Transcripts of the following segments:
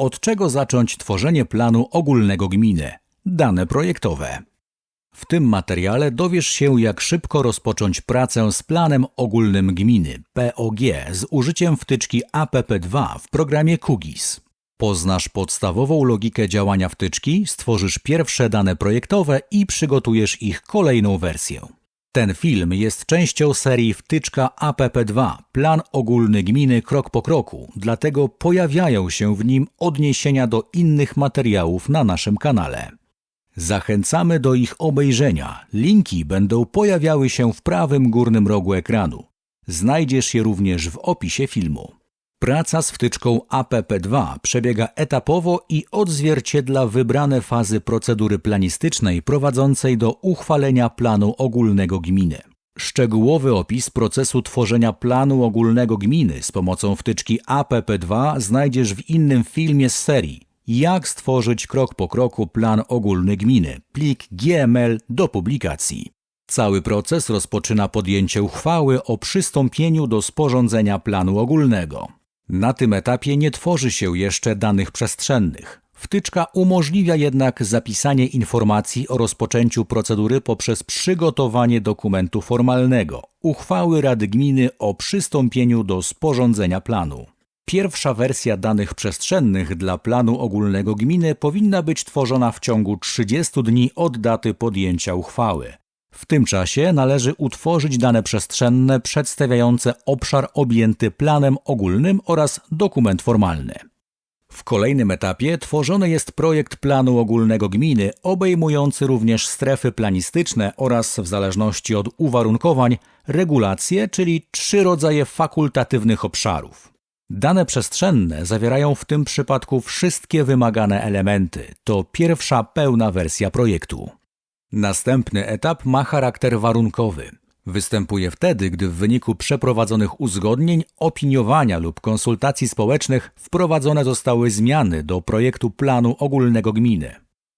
Od czego zacząć tworzenie planu ogólnego gminy? Dane projektowe. W tym materiale dowiesz się, jak szybko rozpocząć pracę z planem ogólnym gminy POG z użyciem wtyczki APP2 w programie QGIS. Poznasz podstawową logikę działania wtyczki, stworzysz pierwsze dane projektowe i przygotujesz ich kolejną wersję. Ten film jest częścią serii Wtyczka APP2 Plan ogólny gminy krok po kroku, dlatego pojawiają się w nim odniesienia do innych materiałów na naszym kanale. Zachęcamy do ich obejrzenia. Linki będą pojawiały się w prawym górnym rogu ekranu. Znajdziesz je również w opisie filmu. Praca z wtyczką APP2 przebiega etapowo i odzwierciedla wybrane fazy procedury planistycznej prowadzącej do uchwalenia planu ogólnego gminy. Szczegółowy opis procesu tworzenia planu ogólnego gminy z pomocą wtyczki APP2 znajdziesz w innym filmie z serii Jak stworzyć krok po kroku plan ogólny gminy, plik GML do publikacji. Cały proces rozpoczyna podjęcie uchwały o przystąpieniu do sporządzenia planu ogólnego. Na tym etapie nie tworzy się jeszcze danych przestrzennych. Wtyczka umożliwia jednak zapisanie informacji o rozpoczęciu procedury poprzez przygotowanie dokumentu formalnego uchwały Rady Gminy o przystąpieniu do sporządzenia planu. Pierwsza wersja danych przestrzennych dla planu ogólnego gminy powinna być tworzona w ciągu 30 dni od daty podjęcia uchwały. W tym czasie należy utworzyć dane przestrzenne przedstawiające obszar objęty planem ogólnym oraz dokument formalny. W kolejnym etapie tworzony jest projekt planu ogólnego gminy, obejmujący również strefy planistyczne oraz, w zależności od uwarunkowań, regulacje, czyli trzy rodzaje fakultatywnych obszarów. Dane przestrzenne zawierają w tym przypadku wszystkie wymagane elementy. To pierwsza pełna wersja projektu. Następny etap ma charakter warunkowy. Występuje wtedy, gdy w wyniku przeprowadzonych uzgodnień, opiniowania lub konsultacji społecznych wprowadzone zostały zmiany do projektu planu ogólnego gminy.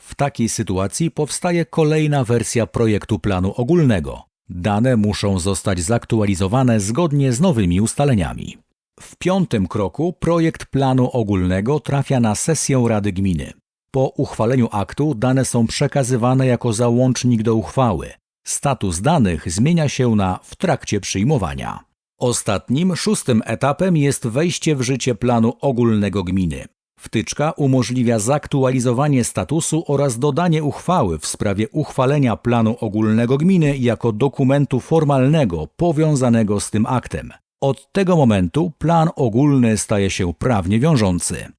W takiej sytuacji powstaje kolejna wersja projektu planu ogólnego. Dane muszą zostać zaktualizowane zgodnie z nowymi ustaleniami. W piątym kroku projekt planu ogólnego trafia na sesję Rady Gminy. Po uchwaleniu aktu dane są przekazywane jako załącznik do uchwały. Status danych zmienia się na w trakcie przyjmowania. Ostatnim, szóstym etapem jest wejście w życie planu ogólnego gminy. Wtyczka umożliwia zaktualizowanie statusu oraz dodanie uchwały w sprawie uchwalenia planu ogólnego gminy jako dokumentu formalnego powiązanego z tym aktem. Od tego momentu plan ogólny staje się prawnie wiążący.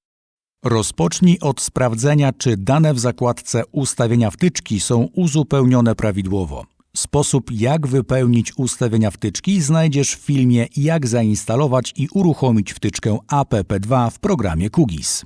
Rozpocznij od sprawdzenia, czy dane w zakładce ustawienia wtyczki są uzupełnione prawidłowo. Sposób, jak wypełnić ustawienia wtyczki, znajdziesz w filmie Jak zainstalować i uruchomić wtyczkę APP2 w programie QGIS.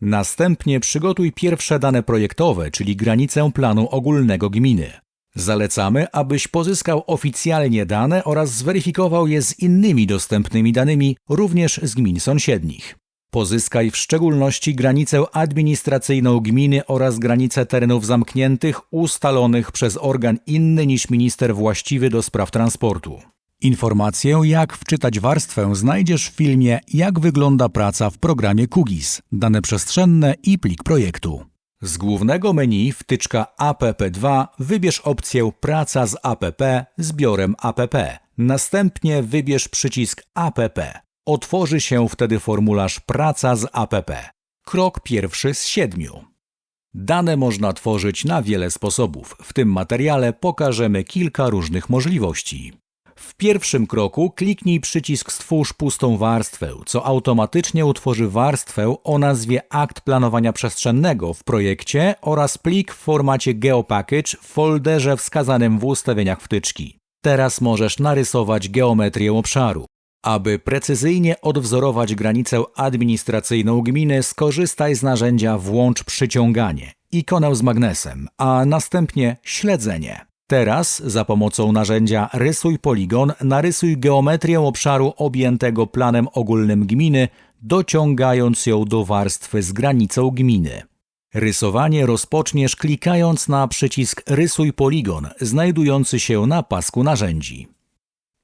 Następnie przygotuj pierwsze dane projektowe, czyli granicę planu ogólnego gminy. Zalecamy, abyś pozyskał oficjalnie dane oraz zweryfikował je z innymi dostępnymi danymi, również z gmin sąsiednich. Pozyskaj w szczególności granicę administracyjną gminy oraz granicę terenów zamkniętych ustalonych przez organ inny niż minister właściwy do spraw transportu. Informację, jak wczytać warstwę, znajdziesz w filmie Jak wygląda praca w programie QGIS, dane przestrzenne i plik projektu. Z głównego menu wtyczka APP2 wybierz opcję Praca z APP zbiorem APP. Następnie wybierz przycisk APP. Otworzy się wtedy formularz Praca z APP. Krok pierwszy z siedmiu. Dane można tworzyć na wiele sposobów. W tym materiale pokażemy kilka różnych możliwości. W pierwszym kroku kliknij przycisk Stwórz pustą warstwę, co automatycznie utworzy warstwę o nazwie Akt planowania przestrzennego w projekcie oraz plik w formacie GeoPackage w folderze wskazanym w ustawieniach wtyczki. Teraz możesz narysować geometrię obszaru. Aby precyzyjnie odwzorować granicę administracyjną gminy, skorzystaj z narzędzia Włącz przyciąganie, ikonę z magnesem, a następnie śledzenie. Teraz za pomocą narzędzia Rysuj poligon narysuj geometrię obszaru objętego planem ogólnym gminy, dociągając ją do warstwy z granicą gminy. Rysowanie rozpoczniesz klikając na przycisk Rysuj poligon znajdujący się na pasku narzędzi.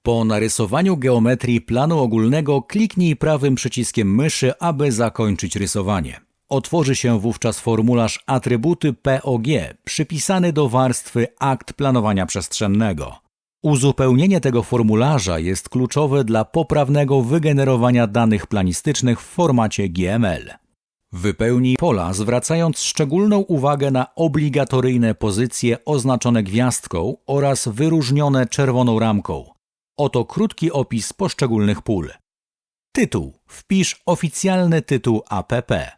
Po narysowaniu geometrii planu ogólnego kliknij prawym przyciskiem myszy, aby zakończyć rysowanie. Otworzy się wówczas formularz atrybuty POG przypisany do warstwy akt planowania przestrzennego. Uzupełnienie tego formularza jest kluczowe dla poprawnego wygenerowania danych planistycznych w formacie GML. Wypełnij pola, zwracając szczególną uwagę na obligatoryjne pozycje oznaczone gwiazdką oraz wyróżnione czerwoną ramką. Oto krótki opis poszczególnych pól. Tytuł. Wpisz oficjalny tytuł APP.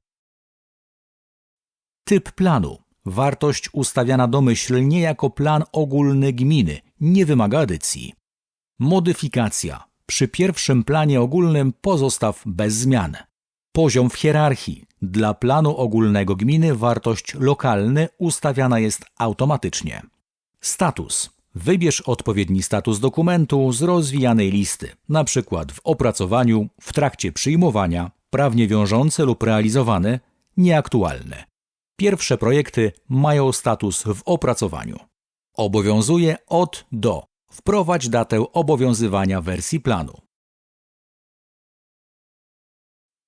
Typ planu. Wartość ustawiana domyślnie jako plan ogólny gminy, nie wymaga edycji. Modyfikacja. Przy pierwszym planie ogólnym pozostaw bez zmian. Poziom w hierarchii. Dla planu ogólnego gminy wartość lokalny ustawiana jest automatycznie. Status. Wybierz odpowiedni status dokumentu z rozwijanej listy, np. w opracowaniu, w trakcie przyjmowania, prawnie wiążące lub realizowane, nieaktualne. Pierwsze projekty mają status w opracowaniu. Obowiązuje od do. Wprowadź datę obowiązywania wersji planu.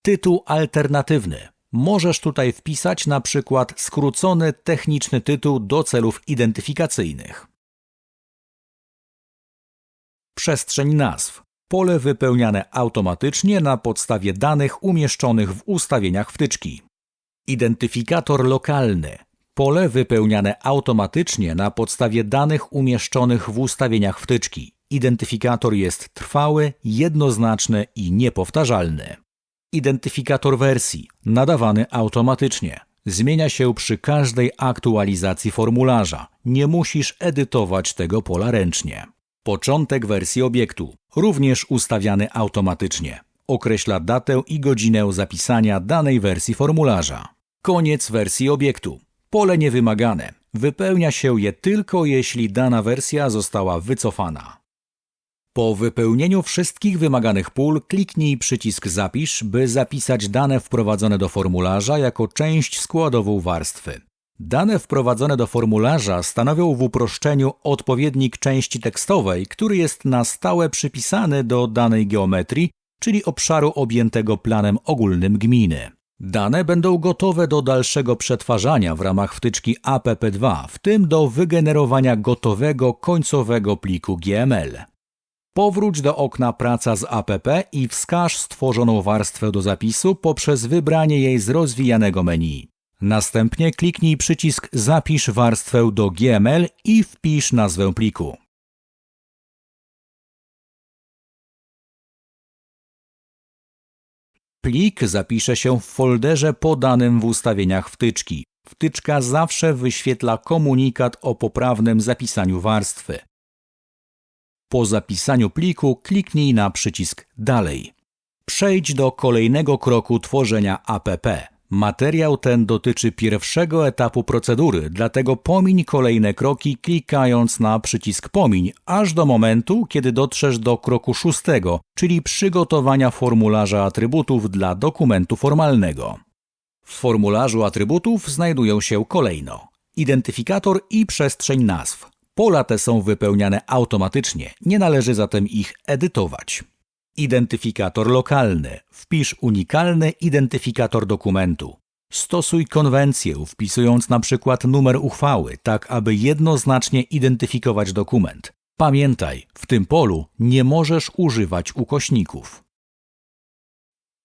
Tytuł alternatywny. Możesz tutaj wpisać na przykład skrócony techniczny tytuł do celów identyfikacyjnych. Przestrzeń nazw. Pole wypełniane automatycznie na podstawie danych umieszczonych w ustawieniach wtyczki. Identyfikator lokalny. Pole wypełniane automatycznie na podstawie danych umieszczonych w ustawieniach wtyczki. Identyfikator jest trwały, jednoznaczny i niepowtarzalny. Identyfikator wersji, nadawany automatycznie. Zmienia się przy każdej aktualizacji formularza. Nie musisz edytować tego pola ręcznie. Początek wersji obiektu, również ustawiany automatycznie. Określa datę i godzinę zapisania danej wersji formularza. Koniec wersji obiektu. Pole niewymagane. Wypełnia się je tylko jeśli dana wersja została wycofana. Po wypełnieniu wszystkich wymaganych pól kliknij przycisk Zapisz, by zapisać dane wprowadzone do formularza jako część składową warstwy. Dane wprowadzone do formularza stanowią w uproszczeniu odpowiednik części tekstowej, który jest na stałe przypisany do danej geometrii, czyli obszaru objętego planem ogólnym gminy. Dane będą gotowe do dalszego przetwarzania w ramach wtyczki APP2, w tym do wygenerowania gotowego końcowego pliku GML. Powróć do okna Praca z APP i wskaż stworzoną warstwę do zapisu poprzez wybranie jej z rozwijanego menu. Następnie kliknij przycisk Zapisz warstwę do GML i wpisz nazwę pliku. Plik zapisze się w folderze podanym w ustawieniach wtyczki. Wtyczka zawsze wyświetla komunikat o poprawnym zapisaniu warstwy. Po zapisaniu pliku kliknij na przycisk Dalej. Przejdź do kolejnego kroku tworzenia APP. Materiał ten dotyczy pierwszego etapu procedury, dlatego pomiń kolejne kroki klikając na przycisk Pomiń, aż do momentu, kiedy dotrzesz do kroku szóstego, czyli przygotowania formularza atrybutów dla dokumentu formalnego. W formularzu atrybutów znajdują się kolejno identyfikator i przestrzeń nazw. Pola te są wypełniane automatycznie, nie należy zatem ich edytować. Identyfikator lokalny. Wpisz unikalny identyfikator dokumentu. Stosuj konwencję, wpisując na przykład numer uchwały, tak aby jednoznacznie identyfikować dokument. Pamiętaj, w tym polu nie możesz używać ukośników.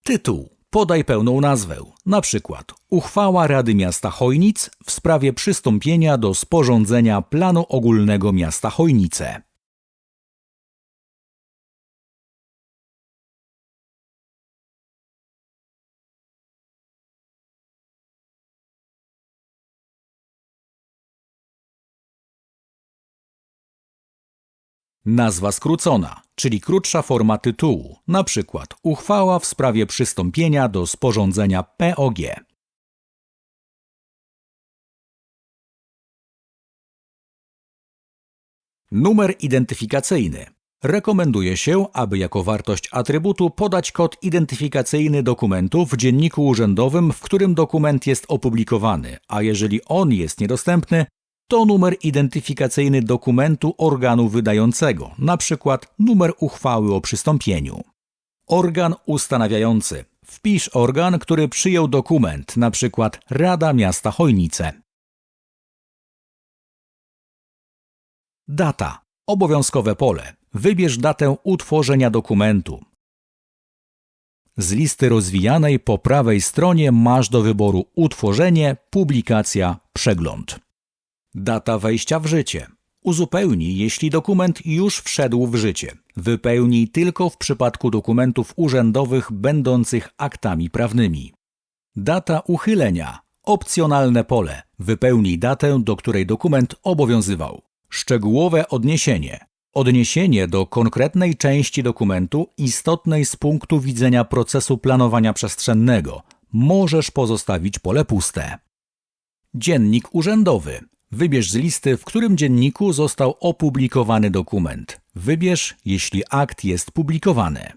Tytuł. Podaj pełną nazwę, na przykład Uchwała Rady Miasta Chojnic w sprawie przystąpienia do sporządzenia planu ogólnego miasta Chojnice. Nazwa skrócona, czyli krótsza forma tytułu, przykład uchwała w sprawie przystąpienia do sporządzenia POG. Numer identyfikacyjny. Rekomenduje się, aby jako wartość atrybutu podać kod identyfikacyjny dokumentu w dzienniku urzędowym, w którym dokument jest opublikowany, a jeżeli on jest niedostępny, to numer identyfikacyjny dokumentu organu wydającego, przykład numer uchwały o przystąpieniu. Organ ustanawiający. Wpisz organ, który przyjął dokument, przykład Rada Miasta Chojnice. Data. Obowiązkowe pole. Wybierz datę utworzenia dokumentu. Z listy rozwijanej po prawej stronie masz do wyboru utworzenie, publikacja, przegląd. Data wejścia w życie. Uzupełnij, jeśli dokument już wszedł w życie. Wypełnij tylko w przypadku dokumentów urzędowych będących aktami prawnymi. Data uchylenia. Opcjonalne pole. Wypełnij datę, do której dokument obowiązywał. Szczegółowe odniesienie. Odniesienie do konkretnej części dokumentu istotnej z punktu widzenia procesu planowania przestrzennego. Możesz pozostawić pole puste. Dziennik urzędowy. Wybierz z listy, w którym dzienniku został opublikowany dokument. Wybierz, jeśli akt jest publikowany.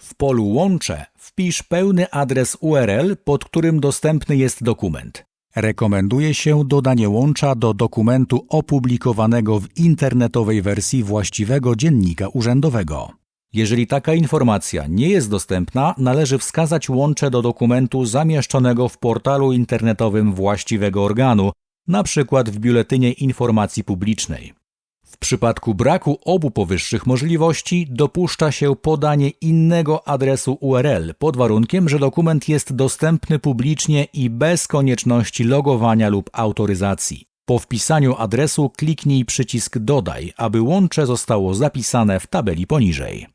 W polu łącze wpisz pełny adres URL, pod którym dostępny jest dokument. Rekomenduje się dodanie łącza do dokumentu opublikowanego w internetowej wersji właściwego dziennika urzędowego. Jeżeli taka informacja nie jest dostępna, należy wskazać łącze do dokumentu zamieszczonego w portalu internetowym właściwego organu, na przykład w Biuletynie Informacji Publicznej. W przypadku braku obu powyższych możliwości dopuszcza się podanie innego adresu URL pod warunkiem, że dokument jest dostępny publicznie i bez konieczności logowania lub autoryzacji. Po wpisaniu adresu kliknij przycisk Dodaj, aby łącze zostało zapisane w tabeli poniżej.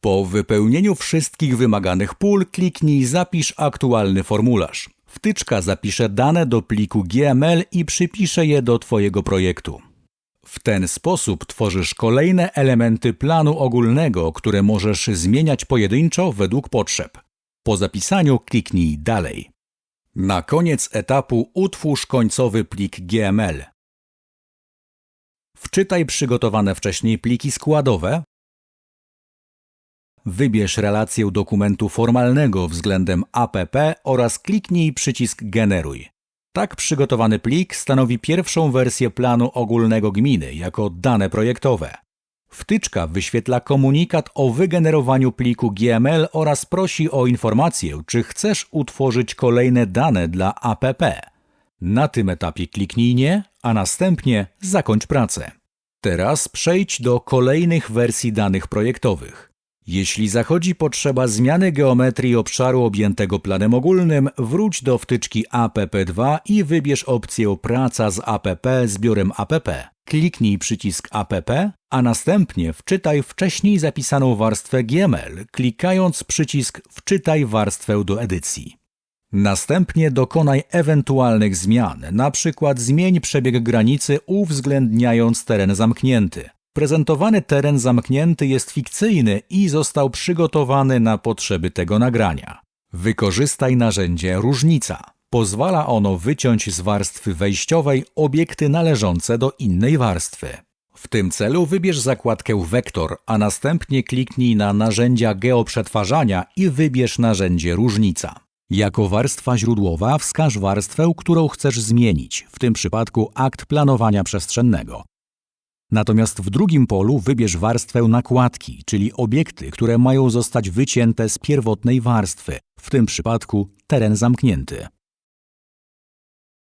Po wypełnieniu wszystkich wymaganych pól kliknij Zapisz aktualny formularz. Wtyczka zapisze dane do pliku GML i przypisze je do Twojego projektu. W ten sposób tworzysz kolejne elementy planu ogólnego, które możesz zmieniać pojedynczo według potrzeb. Po zapisaniu kliknij Dalej. Na koniec etapu utwórz końcowy plik GML. Wczytaj przygotowane wcześniej pliki składowe. Wybierz relację dokumentu formalnego względem APP oraz kliknij przycisk Generuj. Tak przygotowany plik stanowi pierwszą wersję planu ogólnego gminy jako dane projektowe. Wtyczka wyświetla komunikat o wygenerowaniu pliku GML oraz prosi o informację, czy chcesz utworzyć kolejne dane dla APP. Na tym etapie kliknij nie, a następnie zakończ pracę. Teraz przejdź do kolejnych wersji danych projektowych. Jeśli zachodzi potrzeba zmiany geometrii obszaru objętego planem ogólnym, wróć do wtyczki APP2 i wybierz opcję Praca z APP zbiorem APP. Kliknij przycisk APP, a następnie wczytaj wcześniej zapisaną warstwę GML, klikając przycisk Wczytaj warstwę do edycji. Następnie dokonaj ewentualnych zmian, przykład zmień przebieg granicy uwzględniając teren zamknięty. Prezentowany teren zamknięty jest fikcyjny i został przygotowany na potrzeby tego nagrania. Wykorzystaj narzędzie różnica. Pozwala ono wyciąć z warstwy wejściowej obiekty należące do innej warstwy. W tym celu wybierz zakładkę Wektor, a następnie kliknij na narzędzia geoprzetwarzania i wybierz narzędzie różnica. Jako warstwa źródłowa wskaż warstwę, którą chcesz zmienić, w tym przypadku akt planowania przestrzennego. Natomiast w drugim polu wybierz warstwę nakładki, czyli obiekty, które mają zostać wycięte z pierwotnej warstwy, w tym przypadku teren zamknięty.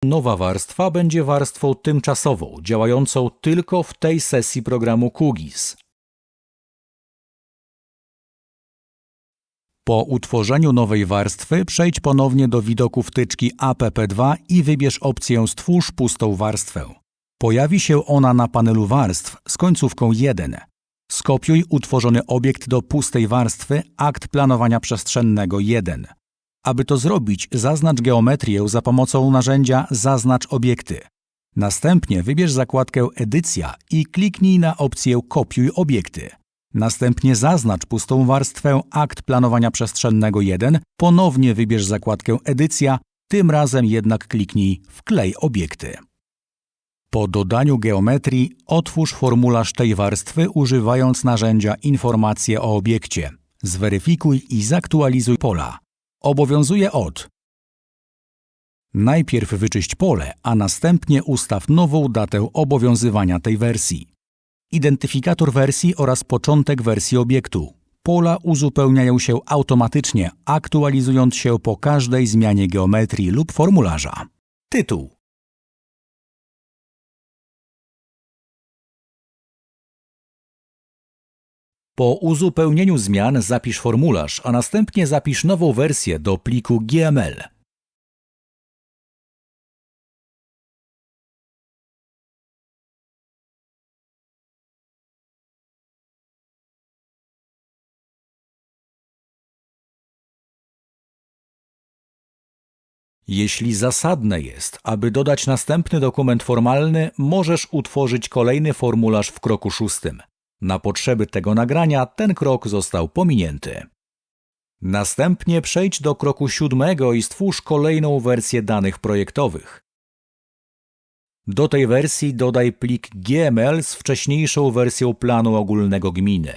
Nowa warstwa będzie warstwą tymczasową, działającą tylko w tej sesji programu QGIS. Po utworzeniu nowej warstwy przejdź ponownie do widoku wtyczki APP2 i wybierz opcję Stwórz pustą warstwę. Pojawi się ona na panelu warstw z końcówką 1. Skopiuj utworzony obiekt do pustej warstwy akt planowania przestrzennego 1. Aby to zrobić, zaznacz geometrię za pomocą narzędzia Zaznacz obiekty. Następnie wybierz zakładkę Edycja i kliknij na opcję Kopiuj obiekty. Następnie zaznacz pustą warstwę Akt planowania przestrzennego 1, ponownie wybierz zakładkę Edycja, tym razem jednak kliknij Wklej obiekty. Po dodaniu geometrii otwórz formularz tej warstwy używając narzędzia Informacje o obiekcie. Zweryfikuj i zaktualizuj pola. Obowiązuje od Najpierw wyczyść pole, a następnie ustaw nową datę obowiązywania tej wersji. Identyfikator wersji oraz początek wersji obiektu. Pola uzupełniają się automatycznie, aktualizując się po każdej zmianie geometrii lub formularza. Tytuł. Po uzupełnieniu zmian zapisz formularz, a następnie zapisz nową wersję do pliku GML. Jeśli zasadne jest, aby dodać następny dokument formalny, możesz utworzyć kolejny formularz w kroku szóstym. Na potrzeby tego nagrania ten krok został pominięty. Następnie przejdź do kroku siódmego i stwórz kolejną wersję danych projektowych. Do tej wersji dodaj plik GML z wcześniejszą wersją planu ogólnego gminy.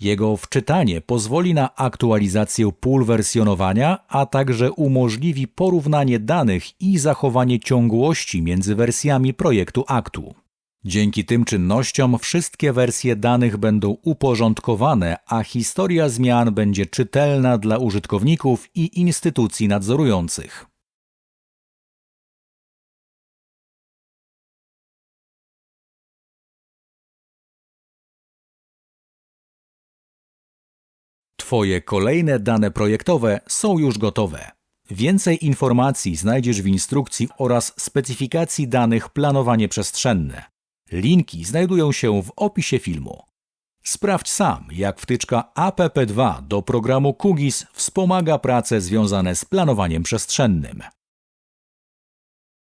Jego wczytanie pozwoli na aktualizację pól wersjonowania, a także umożliwi porównanie danych i zachowanie ciągłości między wersjami projektu aktu. Dzięki tym czynnościom wszystkie wersje danych będą uporządkowane, a historia zmian będzie czytelna dla użytkowników i instytucji nadzorujących. Twoje kolejne dane projektowe są już gotowe. Więcej informacji znajdziesz w instrukcji oraz specyfikacji danych planowanie przestrzenne. Linki znajdują się w opisie filmu. Sprawdź sam, jak wtyczka APP2 do programu QGIS wspomaga prace związane z planowaniem przestrzennym.